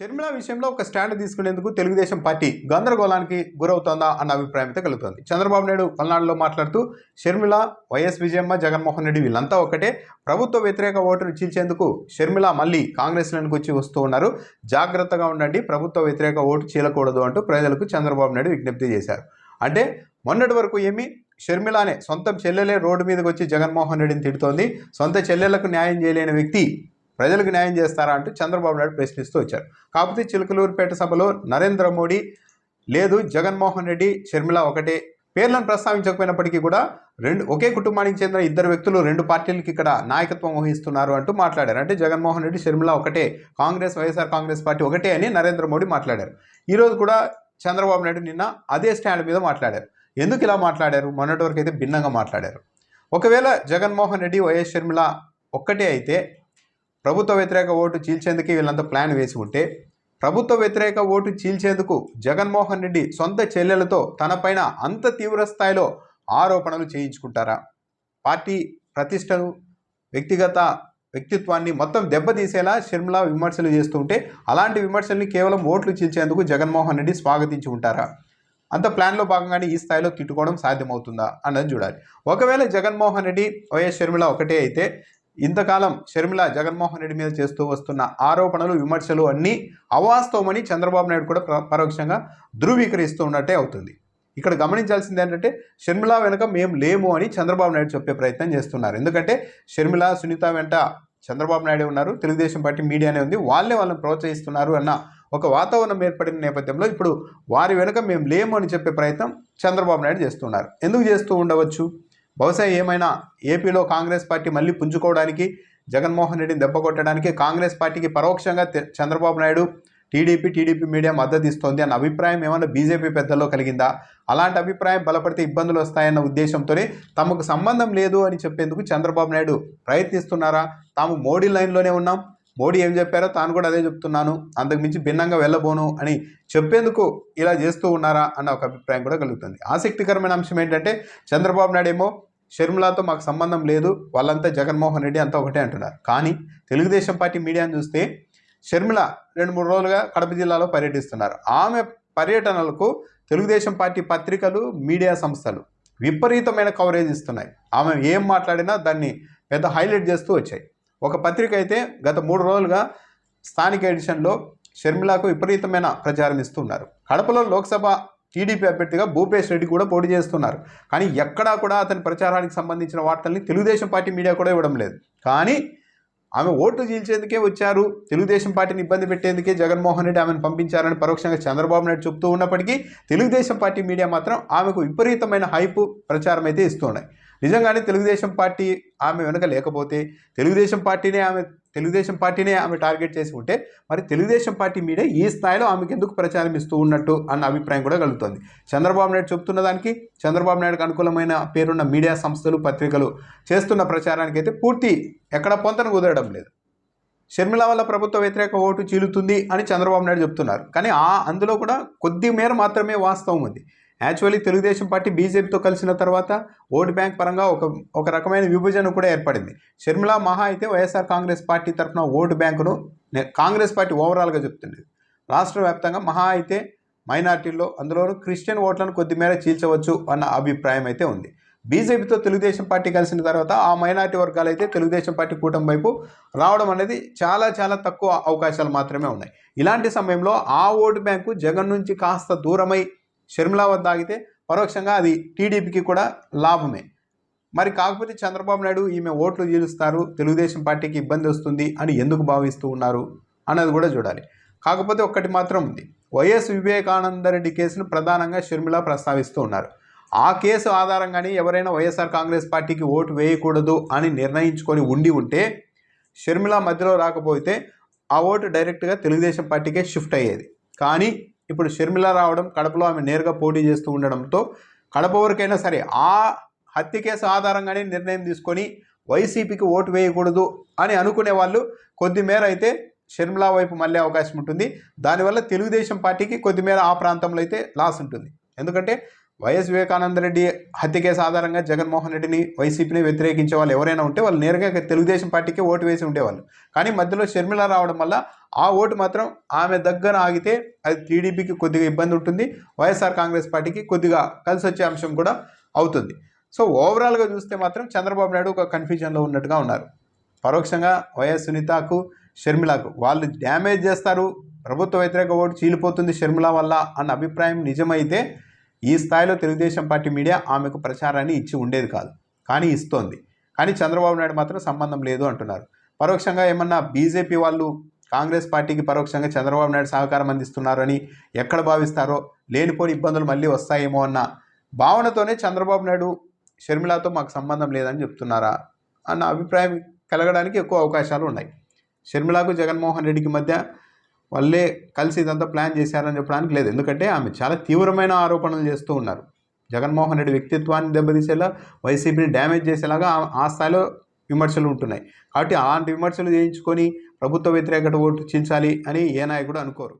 షర్మిల విషయంలో ఒక స్టాండ్ తీసుకునేందుకు తెలుగుదేశం పార్టీ గందరగోళానికి గురవుతోందా అన్న అభిప్రాయం అయితే కలుగుతుంది. చంద్రబాబు నాయుడు పల్నాడులో మాట్లాడుతూ షర్మిల వైఎస్ విజయమ్మ జగన్మోహన్ రెడ్డి వీళ్ళంతా ఒకటే. ప్రభుత్వ వ్యతిరేక ఓటును చీల్చేందుకు షర్మిల మళ్ళీ కాంగ్రెస్లోనికి వచ్చి వస్తూ ఉన్నారు. జాగ్రత్తగా ఉండండి ప్రభుత్వ వ్యతిరేక ఓటు చీలకూడదు అంటూ ప్రజలకు చంద్రబాబు నాయుడు విజ్ఞప్తి చేశారు. అంటే మొన్నటి వరకు ఏమి? షర్మిలానే సొంత చెల్లెలే రోడ్డు మీదకి వచ్చి జగన్మోహన్ రెడ్డిని తిడుతోంది. సొంత చెల్లెలకు న్యాయం చేయలేని వ్యక్తి ప్రజలకు న్యాయం చేస్తారా అంటూ చంద్రబాబు నాయుడు ప్రశ్నిస్తూ వచ్చారు. కాకపోతే చిలకలూరుపేట సభలో నరేంద్ర మోడీ లేదు జగన్మోహన్ రెడ్డి షర్మిల ఒకటే. పేర్లను ప్రస్తావించకపోయినప్పటికీ కూడా రెండు ఒకే కుటుంబానికి చెందిన ఇద్దరు వ్యక్తులు రెండు పార్టీలకి ఇక్కడ నాయకత్వం వహిస్తున్నారు అంటూ మాట్లాడారు. అంటే జగన్మోహన్ రెడ్డి షర్మిల ఒకటే కాంగ్రెస్ వైఎస్ఆర్ కాంగ్రెస్ పార్టీ ఒకటే అని నరేంద్ర మోడీ మాట్లాడారు. ఈరోజు కూడా చంద్రబాబు నాయుడు నిన్న అదే స్టాండ్ మీద మాట్లాడారు. ఎందుకు ఇలా మాట్లాడారు? మొన్నటి వరకు అయితే భిన్నంగా మాట్లాడారు. ఒకవేళ జగన్మోహన్ రెడ్డి వైఎస్ షర్మిల ఒక్కటే అయితే ప్రభుత్వ వ్యతిరేక ఓటు చీల్చేందుకు వీళ్ళంతా ప్లాన్ వేసి ఉంటే ప్రభుత్వ వ్యతిరేక ఓటు చీల్చేందుకు జగన్మోహన్ రెడ్డి సొంత చెల్లెలతో తనపైన అంత తీవ్ర స్థాయిలో ఆరోపణలు చేయించుకుంటారా? పార్టీ ప్రతిష్టను వ్యక్తిగత వ్యక్తిత్వాన్ని మొత్తం దెబ్బతీసేలా షర్మిల విమర్శలు చేస్తుంటే అలాంటి విమర్శల్ని కేవలం ఓట్లు చీల్చేందుకు జగన్మోహన్ రెడ్డి స్వాగతించి ఉంటారా? అంత ప్లాన్లో భాగంగానే ఈ స్థాయిలో తిట్టుకోవడం సాధ్యమవుతుందా? అన్నది చూడాలి. ఒకవేళ జగన్మోహన్ రెడ్డి వైఎస్ షర్మిల ఒకటే అయితే ఇంతకాలం షర్మిల జగన్మోహన్ రెడ్డి మీద చేస్తూ వస్తున్న ఆరోపణలు విమర్శలు అన్నీ అవాస్తవమని చంద్రబాబు నాయుడు కూడా ప్ర- పరోక్షంగా ధృవీకరిస్తూ ఉన్నట్టే అవుతుంది. ఇక్కడ గమనించాల్సింది ఏంటంటే షర్మిల వెనుక మేము లేము అని చంద్రబాబు నాయుడు చెప్పే ప్రయత్నం చేస్తున్నారు. ఎందుకంటే షర్మిల సునీత వెంట చంద్రబాబు నాయుడు ఉన్నారు. తెలుగుదేశం పార్టీ మీడియానే ఉంది. వాళ్ళే వాళ్ళని ప్రోత్సహిస్తున్నారు అన్న ఒక వాతావరణం ఏర్పడిన నేపథ్యంలో ఇప్పుడు వారి వెనుక మేము లేము అని చెప్పే ప్రయత్నం చంద్రబాబు నాయుడు చేస్తున్నారు. ఎందుకు చేస్తూ ఉండవచ్చు? బహుశా ఏమైనా ఏపీలో కాంగ్రెస్ పార్టీ మళ్ళీ పుంజుకోవడానికి జగన్మోహన్ రెడ్డిని దెబ్బ కొట్టడానికి కాంగ్రెస్ పార్టీకి పరోక్షంగా Chandrababu Naidu TDP TDP media మద్దతు ఇస్తోంది అన్న అభిప్రాయం ఏమైనా బీజేపీ పెద్దల్లో కలిగిందా? అలాంటి అభిప్రాయం బలపడితే ఇబ్బందులు వస్తాయన్న ఉద్దేశంతోనే తమకు సంబంధం లేదు అని చెప్పేందుకు చంద్రబాబు నాయుడు ప్రయత్నిస్తున్నారా? తాము మోడీ లైన్లోనే ఉన్నాం మోడీ ఏం చెప్పారో తాను కూడా అదే చెప్తున్నాను. అంతకుమించి భిన్నంగా వెళ్ళబోను అని చెప్పేందుకు ఇలా చేస్తూ ఉన్నారా అన్న ఒక అభిప్రాయం కూడా కలుగుతుంది. ఆసక్తికరమైన అంశం ఏంటంటే చంద్రబాబు నాయుడు ఏమో షర్మిలాతో మాకు సంబంధం లేదు వాళ్ళంతా జగన్మోహన్ రెడ్డి అంతా ఒకటే అంటున్నారు. కానీ తెలుగుదేశం పార్టీ మీడియాను చూస్తే షర్మిల రెండు మూడు రోజులుగా కడప జిల్లాలో పర్యటిస్తున్నారు. ఆమె పర్యటనలకు తెలుగుదేశం పార్టీ పత్రికలు మీడియా సంస్థలు విపరీతమైన కవరేజ్ ఇస్తున్నాయి. ఆమె ఏం మాట్లాడినా దాన్ని పెద్ద హైలైట్ చేస్తూ వచ్చాయి. ఒక పత్రిక అయితే గత మూడు రోజులుగా స్థానిక ఎడిషన్లో షర్మిలాకు విపరీతమైన ప్రచారం ఇస్తున్నారు. కడపలో లోక్సభ టీడీపీ అభ్యర్థిగా భూపేష్ రెడ్డి కూడా పోటీ చేస్తున్నారు. కానీ ఎక్కడా కూడా అతని ప్రచారానికి సంబంధించిన వార్తల్ని తెలుగుదేశం పార్టీ మీడియా కూడా ఇవ్వడం లేదు. కానీ ఆమె ఓట్లు చీల్చేందుకే వచ్చారు. తెలుగుదేశం పార్టీని ఇబ్బంది పెట్టేందుకే జగన్మోహన్ రెడ్డి ఆమెను పంపించారని పరోక్షంగా చంద్రబాబు నాయుడు చెప్తూ ఉన్నప్పటికీ తెలుగుదేశం పార్టీ మీడియా మాత్రం ఆమెకు విపరీతమైన హైపు ప్రచారం అయితే ఇస్తున్నాయి నిజంగానే తెలుగుదేశం పార్టీ ఆమె వెనుక లేకపోతే తెలుగుదేశం పార్టీనే ఆమె తెలుగుదేశం పార్టీనే ఆమె టార్గెట్ చేసి ఉంటే మరి తెలుగుదేశం పార్టీ మీడియా ఈ స్థాయిలో ఆమెకు ఎందుకు ప్రచారం ఇస్తూ ఉన్నట్టు అన్న అభిప్రాయం కూడా కలుగుతుంది. చంద్రబాబు నాయుడు చెప్తున్న దానికి చంద్రబాబు నాయుడుకు అనుకూలమైన పేరున్న మీడియా సంస్థలు పత్రికలు చేస్తున్న ప్రచారానికి అయితే పూర్తి ఎక్కడ పొంతన కుదరడం లేదు. షర్మిల వల్ల ప్రభుత్వ వ్యతిరేక ఓటు చీలుతుంది అని చంద్రబాబు నాయుడు చెప్తున్నారు. కానీ ఆ అందులో కూడా కొద్ది మేర మాత్రమే వాస్తవం ఉంది. యాక్చువల్లీ తెలుగుదేశం పార్టీ బీజేపీతో కలిసిన తర్వాత ఓటు బ్యాంక్ పరంగా ఒక ఒక రకమైన విభజన కూడా ఏర్పడింది. షర్మిలా మహా అయితే వైఎస్ఆర్ కాంగ్రెస్ పార్టీ తరఫున ఓటు బ్యాంకును కాంగ్రెస్ పార్టీ ఓవరాల్గా చెప్తుంది. రాష్ట్ర వ్యాప్తంగా మహా అయితే మైనార్టీల్లో అందులోనూ క్రిస్టియన్ ఓట్లను కొద్దిమేర చీల్చవచ్చు అన్న అభిప్రాయం అయితే ఉంది. బీజేపీతో తెలుగుదేశం పార్టీ కలిసిన తర్వాత ఆ మైనార్టీ వర్గాలు అయితే తెలుగుదేశం పార్టీ కూటమి వైపు రావడం అనేది చాలా చాలా తక్కువ అవకాశాలు మాత్రమే ఉన్నాయి. ఇలాంటి సమయంలో ఆ ఓటు బ్యాంకు జగన్ నుంచి కాస్త దూరమై షర్మిల వద్ద ఆగితే పరోక్షంగా అది టీడీపీకి కూడా లాభమే. మరి కాకపోతే చంద్రబాబు నాయుడు ఈమె ఓట్లు చీలుస్తారు తెలుగుదేశం పార్టీకి ఇబ్బంది వస్తుంది అని ఎందుకు భావిస్తూ ఉన్నారు అన్నది కూడా చూడాలి. కాకపోతే ఒక్కటి మాత్రం ఉంది. వైఎస్ వివేకానందరెడ్డి కేసును ప్రధానంగా షర్మిల ప్రస్తావిస్తూ ఉన్నారు. ఆ కేసు ఆధారంగానే ఎవరైనా వైఎస్ఆర్ కాంగ్రెస్ పార్టీకి ఓటు వేయకూడదు అని నిర్ణయించుకొని ఉండి ఉంటే షర్మిల మధ్యలో రాకపోతే ఆ ఓటు డైరెక్ట్గా తెలుగుదేశం పార్టీకే షిఫ్ట్ అయ్యేది. కానీ ఇప్పుడు షర్మిల రావడం కడపలో ఆమె నేరుగా పోటీ చేస్తూ ఉండడంతో కడప వరకైనా సరే ఆ హత్య కేసు ఆధారంగానే నిర్ణయం తీసుకొని వైసీపీకి ఓటు వేయకూడదు అని అనుకునే వాళ్ళు కొద్దిమేర అయితే షర్మిల వైపు మళ్ళీ అవకాశం ఉంటుంది. దానివల్ల తెలుగుదేశం పార్టీకి కొద్దిమేర ఆ ప్రాంతంలో అయితే లాస్ ఉంటుంది. ఎందుకంటే వైఎస్ వివేకానంద రెడ్డి హత్య కేసు ఆధారంగా జగన్మోహన్ రెడ్డిని వైసీపీని వ్యతిరేకించే వాళ్ళు ఎవరైనా ఉంటే వాళ్ళు నేరుగా తెలుగుదేశం పార్టీకి ఓటు వేసి ఉండేవాళ్ళు. కానీ మధ్యలో షర్మిల రావడం వల్ల ఆ ఓటు మాత్రం ఆమె దగ్గర ఆగితే అది టీడీపీకి కొద్దిగా ఇబ్బంది ఉంటుంది వైఎస్ఆర్ కాంగ్రెస్ పార్టీకి కొద్దిగా కలిసి వచ్చే అంశం కూడా అవుతుంది. సో ఓవరాల్గా చూస్తే మాత్రం చంద్రబాబు నాయుడు ఒక కన్ఫ్యూజన్లో ఉన్నట్టుగా ఉన్నారు. పరోక్షంగా వైఎస్ సునీతకు షర్మిలకు వాళ్ళు డ్యామేజ్ చేస్తారు ప్రభుత్వ వ్యతిరేక ఓటు చీలిపోతుంది షర్మిల వల్ల అన్న అభిప్రాయం నిజమైతే ఈ స్థాయిలో తెలుగుదేశం పార్టీ మీడియా ఆమెకు ప్రచారాన్ని ఇచ్చి ఉండేది కాదు. కానీ ఇస్తోంది. కానీ చంద్రబాబు నాయుడు మాత్రం సంబంధం లేదు అంటున్నారు. పరోక్షంగా ఏమన్నా బీజేపీ వాళ్ళు కాంగ్రెస్ పార్టీకి పరోక్షంగా చంద్రబాబు నాయుడు సహకారం అందిస్తున్నారని ఎక్కడ భావిస్తారో లేనిపోని ఇబ్బందులు మళ్ళీ వస్తాయేమో అన్న భావనతోనే చంద్రబాబు నాయుడు షర్మిలతో మాకు సంబంధం లేదని చెప్తున్నారా అన్న అభిప్రాయం కలగడానికి ఎక్కువ అవకాశాలు ఉన్నాయి. షర్మిలకు జగన్మోహన్ రెడ్డికి మధ్య వాళ్ళే కలిసి ఇదంతా ప్లాన్ చేశారని చెప్పడానికి లేదు. ఎందుకంటే ఆమె చాలా తీవ్రమైన ఆరోపణలు చేస్తూ ఉన్నారు. జగన్మోహన్ రెడ్డి వ్యక్తిత్వాన్ని దెబ్బతీసేలా వైసీపీని డ్యామేజ్ చేసేలాగా ఆ- ఆ స్థాయిలో విమర్శలు ఉంటున్నాయి. కాబట్టి అలాంటి విమర్శలు చేయించుకొని ప్రభుత్వ వ్యతిరేకత ఓటు చించాలి అని ఏ నాయకుడు అనుకోరు.